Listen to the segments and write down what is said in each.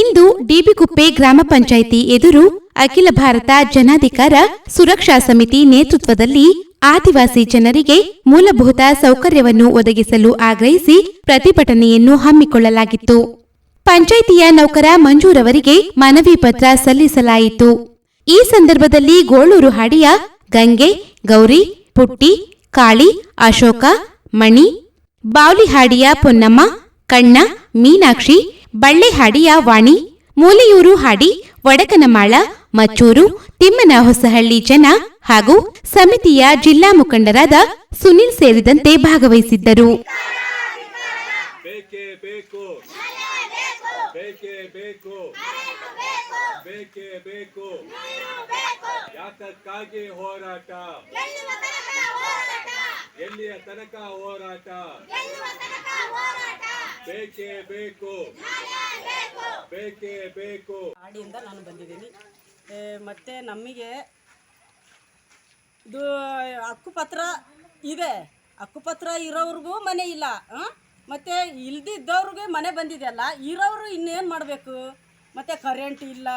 ಇಂದು ಡಿಬಿಕುಪ್ಪೆ ಗ್ರಾಮ ಪಂಚಾಯಿತಿ ಎದುರು ಅಖಿಲ ಭಾರತ ಜನಾಧಿಕಾರ ಸುರಕ್ಷಾ ಸಮಿತಿ ನೇತೃತ್ವದಲ್ಲಿ ಆದಿವಾಸಿ ಜನರಿಗೆ ಮೂಲಭೂತ ಸೌಕರ್ಯವನ್ನು ಒದಗಿಸಲು ಆಗ್ರಹಿಸಿ ಪ್ರತಿಭಟನೆಯನ್ನು ಹಮ್ಮಿಕೊಳ್ಳಲಾಗಿತ್ತು. ಪಂಚಾಯಿತಿಯ ನೌಕರ ಮಂಜೂರವರಿಗೆ ಮನವಿ ಪತ್ರ ಸಲ್ಲಿಸಲಾಯಿತು. ಈ ಸಂದರ್ಭದಲ್ಲಿ ಗೋಳೂರು ಹಾಡಿಯ ಗಂಗೆ, ಗೌರಿ, ಪುಟ್ಟಿ, ಕಾಳಿ, ಅಶೋಕ, ಮಣಿ ಬಾವ್ಲಿಹಾಡಿಯ ಪೊನ್ನಮ್ಮ, ಕಣ್ಣ, ಮೀನಾಕ್ಷಿ ಬಳ್ಳೆಹಾಡಿಯ ವಾಣಿ, ಮೂಲೆಯೂರು ಹಾಡಿ, ವಡಕನಮಾಳ, ಮಚ್ಚೂರು, ತಿಮ್ಮನ ಹೊಸಹಳ್ಳಿ ಜನ ಹಾಗೂ ಸಮಿತಿಯ ಜಿಲ್ಲಾ ಮುಖಂಡರಾದ ಸುನಿಲ್ ಸೇರಿದಂತೆ ಭಾಗವಹಿಸಿದ್ದರು. ಹೋರಾಟ? ಎಲ್ಲಿಯ ತನಕ ಹೋರಾಟ? ಬೇಕೇ ಬೇಕು. ಬೇಕೇ ಬೇಕು. ಹಾಡಿಯಿಂದ ನಾನು ಬಂದಿದ್ದೀನಿ. ಮತ್ತೆ ನಮಗೆ ಇದು ಹಕ್ಕುಪತ್ರ ಇದೆ. ಹಕ್ಕುಪತ್ರ ಇರೋವ್ರಿಗೂ ಮನೆ ಇಲ್ಲ ಮತ್ತು ಇಲ್ದಿದ್ದವ್ರಿಗೆ ಮನೆ ಬಂದಿದೆಯಲ್ಲ ಇರೋರು ಇನ್ನೇನು ಮಾಡಬೇಕು? ಮತ್ತೆ ಕರೆಂಟ್ ಇಲ್ಲ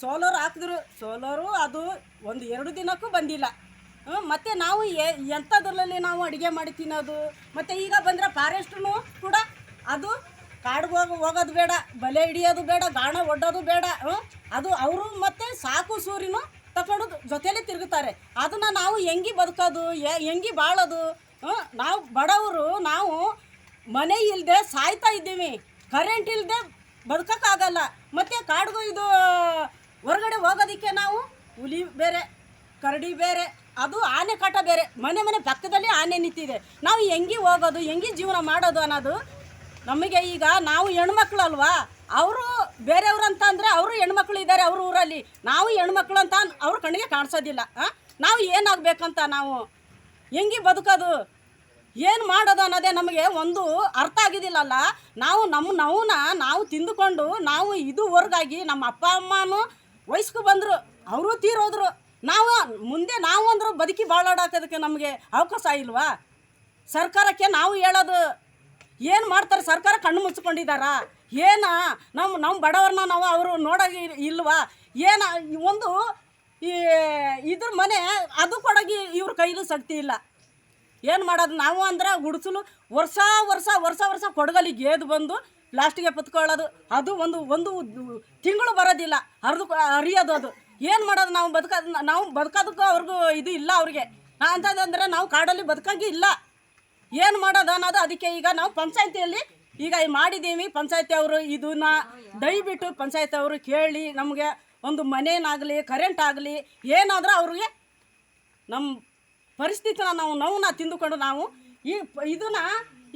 ಸೋಲಾರ್ ಹಾಕಿದ್ರು ಸೋಲಾರು ಅದು ಒಂದು ಎರಡು ದಿನಕ್ಕೂ ಬಂದಿಲ್ಲ. ಮತ್ತೆ ನಾವು ಎ- ಎಂಥದ್ರಲ್ಲಿ ನಾವು ಅಡುಗೆ ಮಾಡಿ ತಿನ್ನೋದು, ಮತ್ತು ಈಗ ಬಂದರೆ ಫಾರೆಸ್ಟ್ನು ಕೂಡ ಅದು ಕಾಡಿಗೆ ಹೋಗಿ ಹೋಗೋದು ಬೇಡ, ಬಲೆ ಹಿಡಿಯೋದು ಬೇಡ, ಗಾಣ ಒಡ್ಡೋದು ಬೇಡ ಅದು ಅವರು ಮತ್ತೆ ಸಾಕು ಸೂರಿನೂ ತಗೊಂಡು ಜೊತೆಯಲ್ಲಿ ತಿರುಗುತ್ತಾರೆ. ಅದನ್ನು ನಾವು ಹೆಂಗೆ ಬದುಕೋದು ಹೆಂಗೆ ಬಾಳೋದು ನಾವು ಬಡವರು, ನಾವು ಮನೆ ಇಲ್ಲದೆ ಸಾಯ್ತಾ ಇದ್ದೀವಿ ಕರೆಂಟ್ ಇಲ್ಲದೆ ಬದುಕೋಕ್ಕಾಗಲ್ಲ, ಮತ್ತು ಕಾಡಿಗೂ ಇದು ಹೊರಗಡೆ ಹೋಗೋದಕ್ಕೆ ನಾವು ಹುಲಿ ಬೇರೆ, ಕರಡಿ ಬೇರೆ, ಅದು ಆನೆ ಕಾಟ ಬೇರೆ, ಮನೆ ಮನೆ ಪಕ್ಕದಲ್ಲಿ ಆನೆ ನಿಂತಿದೆ. ನಾವು ಹೆಂಗೆ ಹೋಗೋದು, ಹೆಂಗೆ ಜೀವನ ಮಾಡೋದು ಅನ್ನೋದು ನಮಗೆ ಈಗ ನಾವು ಹೆಣ್ಮಕ್ಳು ಅಲ್ವಾ ಅವರು ಬೇರೆಯವ್ರು ಅಂತ ಅಂದರೆ ಅವರು ಹೆಣ್ಮಕ್ಳು ಇದ್ದಾರೆ ಅವ್ರ ಊರಲ್ಲಿ. ನಾವು ಹೆಣ್ಮಕ್ಳು ಅಂತ ಅವ್ರ ಕಣ್ಣಿಗೆ ಕಾಣಿಸೋದಿಲ್ಲ? ನಾವು ಏನಾಗಬೇಕಂತ ನಾವು? ಹೆಂಗೆ ಬದುಕೋದು? ಏನು ಮಾಡೋದು ಅನ್ನೋದೇ ನಮಗೆ ಒಂದು ಅರ್ಥ ಆಗಿದ್ದಿಲ್ಲಲ್ಲ ನಾವು ನಮ್ಮ ನೋವನ್ನ ನಾವು ತಿಂದುಕೊಂಡು ನಾವು ಇದುವರೆಗಾಗಿ ನಮ್ಮ ಅಪ್ಪ ಅಮ್ಮನೂ ವಯಸ್ಕು ಬಂದರು, ಅವರು ತೀರೋದ್ರು. ನಾವು ಮುಂದೆ ನಾವು ಅಂದರು ಬದುಕಿ ಬಾಳಾಡೋದಕ್ಕೆ ನಮಗೆ ಅವಕಾಶ ಇಲ್ವಾ? ಸರ್ಕಾರಕ್ಕೆ ನಾವು ಹೇಳೋದು ಏನು ಮಾಡ್ತಾರೆ? ಸರ್ಕಾರ ಕಣ್ಣು ಮುಚ್ಕೊಂಡಿದ್ದಾರಾ ಏನ? ನಮ್ಮ ನಮ್ಮ ಬಡವರನ್ನ ನಾವು ಅವರು ನೋಡೋಕೆ ಇಲ್ವಾ? ಏನ? ಒಂದು ಈ ಇದ್ರ ಮನೆ ಅದು ಕೊಡೋಗಿ ಇವ್ರ ಕೈಲೂ ಶಕ್ತಿ ಇಲ್ಲ. ಏನು ಮಾಡೋದು? ನಾವು ಅಂದ್ರೆ ಗುಡಿಸಲು ವರ್ಷ ವರ್ಷ ವರ್ಷ ವರ್ಷ ಕೊಡಗಲಿ ಗೇದು ಬಂದು ಲಾಸ್ಟಿಗೆ ಪತ್ಕೊಳ್ಳೋದು. ಅದು ಒಂದು ಒಂದು ತಿಂಗಳು ಬರೋದಿಲ್ಲ. ಹರಿದು, ಹರಿಯೋದು ಅದು. ಏನು ಮಾಡೋದು? ನಾವು ಬದುಕೋದು, ನಾವು ಬದುಕೋದಕ್ಕೂ ಅವ್ರಿಗೂ ಇದು ಇಲ್ಲ ಅವ್ರಿಗೆ. ಅಂತಂದ್ರೆ ನಾವು ಕಾಡಲ್ಲಿ ಬದುಕಂಗೆ ಇಲ್ಲ. ಏನು ಮಾಡೋದು ಅನ್ನೋದು ಅದಕ್ಕೆ ಈಗ ನಾವು ಪಂಚಾಯತಿಯಲ್ಲಿ ಈಗ ಮಾಡಿದ್ದೀವಿ. ಪಂಚಾಯತಿ ಅವರು ಇದನ್ನ ದಯವಿಟ್ಟು ಪಂಚಾಯತಿ ಅವರು ಕೇಳಿ ನಮಗೆ ಒಂದು ಮನೇನಾಗಲಿ ಕರೆಂಟ್ ಆಗಲಿ, ಏನಾದರೂ ಅವ್ರಿಗೆ ನಮ್ಮ ಪರಿಸ್ಥಿತಿನ ನಾವು ನೋವನ್ನ ತಿಂದುಕೊಂಡು ನಾವು ಈ ಇದನ್ನ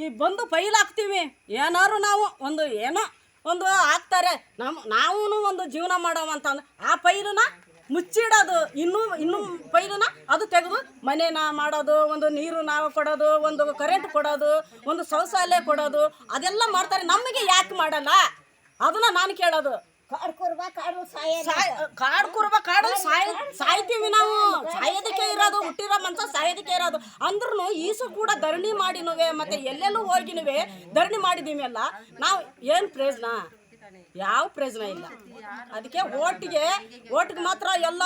ಈ ಬಂದು ಫೈಲ್ ಹಾಕ್ತೀವಿ. ಏನಾದ್ರು ನಾವು ಒಂದು ಏನೋ ಒಂದು ಹಾಕ್ತಾರೆ. ನಮ್ಮ ನಾವು ಒಂದು ಜೀವನ ಮಾಡೋವ ಅಂತಂದ್ರೆ ಆ ಪೈಲನ್ನ ಮುಚ್ಚಿಡೋದು. ಇನ್ನೂ ಇನ್ನೂ ಪೈಲನ್ನ ಅದು ತೆಗೆದು ಮನೇನ ಮಾಡೋದು ಒಂದು ನೀರು ನಾವು ಕೊಡೋದು ಒಂದು ಕರೆಂಟ್ ಕೊಡೋದು ಒಂದು ಶೌಚಾಲಯ ಕೊಡೋದು ಅದೆಲ್ಲ ಮಾಡ್ತಾರೆ. ನಮಗೆ ಯಾಕೆ ಮಾಡಲ್ಲ? ಅದನ್ನ ನಾನು ಕೇಳೋದು. ಕಾಡು ಕುರ್ಬ ಕಾಡು ಸಾಯ ಕಾಡು ಕುರುಬ ಕಾಡು ಸಾಯ್ ಸಾಯ್ತೀವಿ ನಾವು. ಸಾಯೋದಕ್ಕೆ ಇರೋದು ಹುಟ್ಟಿರೋ ಮನ್ಸ ಸಾಯೋದಕ್ಕೆ ಇರೋದು. ಅಂದ್ರೂ ಈಸು ಕೂಡ ಧರಣಿ ಮಾಡಿನುವೆ ಮತ್ತೆ ಎಲ್ಲೆಲ್ಲೂ ಹೋಗಿನುವೆ. ಧರಣಿ ಮಾಡಿದೀವಿ ಅಲ್ಲ ನಾವು ಏನು ಪ್ರಯೋಜನ? ಯಾವ ಪ್ರಯೋಜನ ಇಲ್ಲ. ಅದಕ್ಕೆ ಓಟಿಗೆ, ಓಟ್ಗೆ ಮಾತ್ರ ಎಲ್ಲ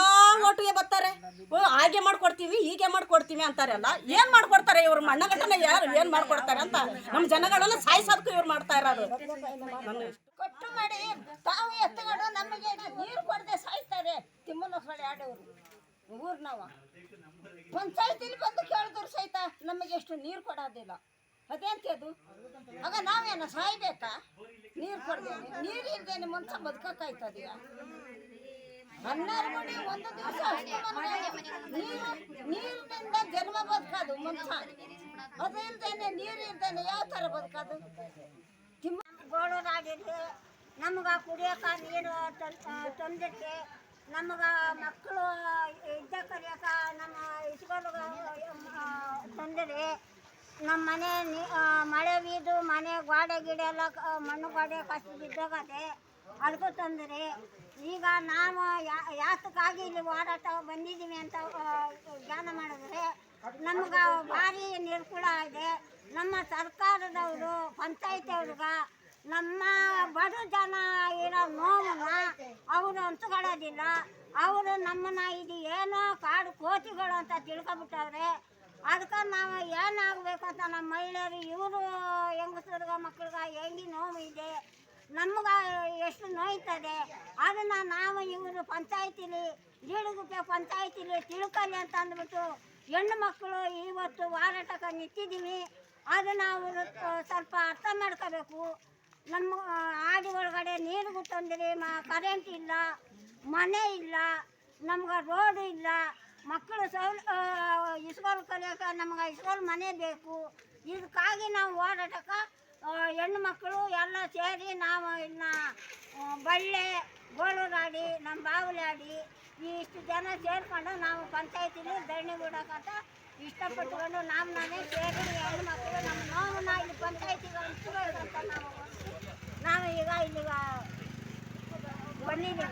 ಓಟಿಗೆ ಬರ್ತಾರೆ. ಓ, ಹಾಗೆ ಮಾಡ್ಕೊಡ್ತೀವಿ, ಹೀಗೆ ಮಾಡ್ಕೊಡ್ತೀವಿ ಅಂತಾರೆ ಅಲ್ಲ. ಏನು ಮಾಡ್ಕೊಡ್ತಾರೆ ಇವ್ರು? ಮಣ್ಣಗಟ್ಟನೆ ಯಾರು ಏನು ಮಾಡ್ಕೊಡ್ತಾರೆ ಅಂತ ನಮ್ಮ ಜನಗಳನ್ನ ಸಾಯಿಸೋದಕ್ಕೂ ಇವ್ರು ಮಾಡ್ತಾ ಇರೋದು. ಕೊಟ್ಟು ಮಾಡಿ. ತಾವು ಎತ್ತುಗಳು, ನಮಗೆ ನೀರು ಕೊಡದೆ ಸಾಯ್ತಾರೆ. ತಿಮ್ಮನ ಊರ್ನವ ಪಂಚಾಯತಿಲಿ ಬಂದು ಕೇಳಿದ್ರು ಸಹಿತ ನಮಗೆ ಎಷ್ಟು ನೀರು ಕೊಡೋದಿಲ್ಲ. ಅದೇಂತದು ಆಗ ನಾವೇನ ಸಾಯ್ಬೇಕಾ? ನೀರು ಕೊಡ್ದೇನೆ. ನೀರು ಇಲ್ದೇನೆ ಮನ್ಸ ಬದುಕಕ್ಕಾಯ್ತದೀಯ? ಹನ್ನೆರಡು ಮಣಿ, ಒಂದು ದಿವಸ ನೀರು ನೀರಿನಿಂದ ಜನ್ಮ ಬದುಕೋದು ಮನ್ಸ. ಅದು ಇಲ್ದೇನೆ, ನೀರು ಇಲ್ದೇನೆ ಯಾವ ಥರ ಬದುಕೋದು? ತಿಮ್ಮ ಗೋಳೂರಾಗಿರ್ಲಿ ನಮ್ಗೆ ಕುಡಿಯೋಕೆ ನೀರು ತಂದಿರ್ತಿ ನಮ್ಗೆ ಮಕ್ಕಳು ಇದ್ದ ಕರಿಯಕ ನಮ್ಮ ಇಸ್ಕೊಲ್ಗೆ ತಂದಿರಿ ನಮ್ಮ ಮನೆ ಮಳೆ ಬೀದು ಮನೆ ಗೋಡೆ ಗಿಡ ಎಲ್ಲ ಮಣ್ಣು ಗೋಡೆ ಕಷ್ಟ ಬಿದ್ದೋಗದೆ ಅದಕ್ಕೂ ತಂದಿರಿ ಈಗ ನಾವು ಯಾತಕ್ಕಾಗಿ ಇಲ್ಲಿ ಓಡಾಟ ಬಂದಿದ್ದೀವಿ ಅಂತ ಧ್ಯಾನ ಮಾಡಿದ್ರೆ ನಮ್ಗೆ ಭಾರಿ ನಿರ್ಕುಳ ಇದೆ ನಮ್ಮ ಸರ್ಕಾರದವರು, ಪಂಚಾಯತಿ ಅವ್ರಿಗೆ ನಮ್ಮ ಬಡ ಜನ ಇರೋ ನೋವನ್ನ ಅವರು ಹಂಚ್ಕೊಳ್ಳೋದಿಲ್ಲ ಅವರು ನಮ್ಮನ್ನ ಇದು ಏನೋ ಕಾಡು ಕೋತಿಗಳು ಅಂತ ತಿಳ್ಕೊಬಿಟ್ಟವ್ರೆ. ಅದಕ್ಕೆ ನಾವು ಏನಾಗಬೇಕು ಅಂತ ನಮ್ಮ ಮಹಿಳೆಯರು, ಇವರು ಹೆಂಗಸರ್ಗ ಮಕ್ಳಿಗೆ ಹೆಂಗಿ ನೋವು ಇದೆ, ನಮ್ಗೆ ಎಷ್ಟು ನೋಯ್ತದೆ, ಅದನ್ನು ನಾವು ಇವರು ಪಂಚಾಯತಿಲಿ ಜೀಡುಗುಪ್ಪೆ ಪಂಚಾಯತಿಲಿ ತಿಳ್ಕೊಳ್ಳಿ ಅಂತ ಅಂದ್ಬಿಟ್ಟು ಹೆಣ್ಣು ಮಕ್ಕಳು ಇವತ್ತು ಹೋರಾಟಕ್ಕೆ ನಿಂತಿದ್ದೀವಿ, ಅದನ್ನು ಅವರು ಸ್ವಲ್ಪ ಅರ್ಥ ಮಾಡ್ಕೋಬೇಕು. ನಮ್ಮ ಆಡಿ ಒಳಗಡೆ ನೀರು ತೊಂದರೆ, ಮ ಕರೆಂಟ್ ಇಲ್ಲ, ಮನೆ ಇಲ್ಲ, ನಮ್ಗೆ ರೋಡು ಇಲ್ಲ ಮಕ್ಕಳು ಸೌಲ್ ಇಸ್ಕೋಲ್ ಕಲಿಯೋಕೆ ನಮ್ಗೆ ಇಸ್ಕೋಲ್ ಮನೆ ಬೇಕು. ಇದಕ್ಕಾಗಿ ನಾವು ಓಡಾಟಕ್ಕೆ ಆ, ಹೆಣ್ಣು ಮಕ್ಕಳು ಎಲ್ಲ ಸೇರಿ ನಾವು ಇನ್ನು ಬಳ್ಳೆ ಗೋಳೂರಾಡಿ ನಮ್ಮ ಬಾವಲಾಡಿ ಇಷ್ಟು ಜನ ಸೇರಿಕೊಂಡು ನಾವು ಪಂಚಾಯತಿಲಿ ಧರಣಿ ಬಿಡೋಕ್ಕಂತ ಇಷ್ಟಪಟ್ಟುಕೊಂಡು ನಾವು ನಾನೇ ಸೇರಿ ಹೆಣ್ಣು ಮಕ್ಕಳು ನಮ್ಮ ನೋವನ್ನ ಇಲ್ಲಿ ಪಂಚಾಯತಿಗೆ ಹಂಚ್ಕೊಳ್ಬೇಕಂತ ನಾವು ನಾವು ಈಗ ಇಲ್ಲಿಗ ಬಂದಿದ್ದೀವಿ.